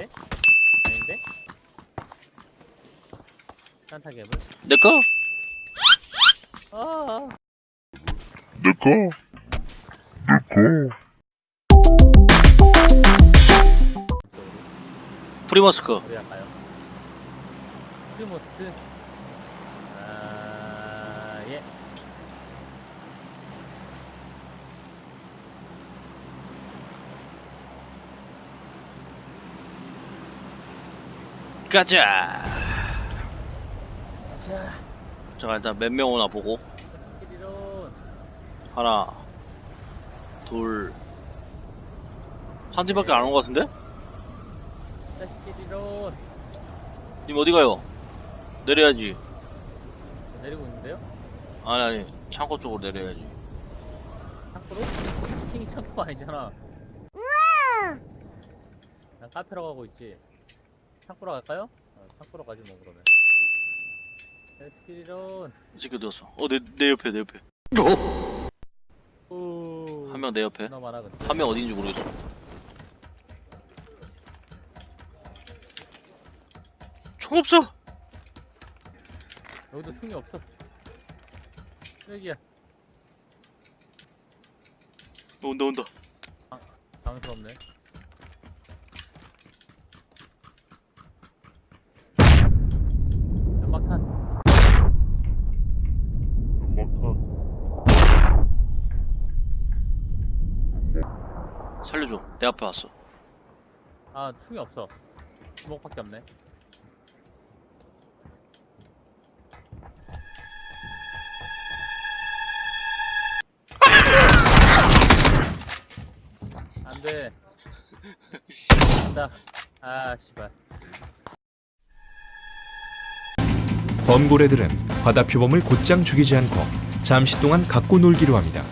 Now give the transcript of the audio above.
아닌데? 아닌데? 산타 괴물? 내꺼? 아, 내꺼 내꺼 프리머스크 어디 갈까요? 프리모스트? 아, 예. 가자 자, 자 일단 몇 명 오나 보고. 하나 둘 한 팀밖에 안 온 것 같은데? 님 어디 가요? 내려야지 내리고 있는데요? 아니 아니 창고 쪽으로 내려야지 창고로? 핑이 창고 아니잖아. 난 카페로 가고 있지. 창고로 갈까요? 어, 창고로 가지 뭐 그러면. 스키리론. 이 새끼 어디 갔어? 어 내 내 옆에 내 옆에 오. 한명 내 옆에 존나 많아 근데. 한 명 어디인지 모르겠어 총 없어 여기도 충이 없어. 여기야. 온다 온다 당스럽네. 살려줘 내 앞에 왔어 아, 충이 없어. 주먹밖에 없네. 안 돼. 간다. 아, 씨발. 범고래들은 바다 표범을 곧장 죽이지 않고 잠시 동안 갖고 놀기로 합니다.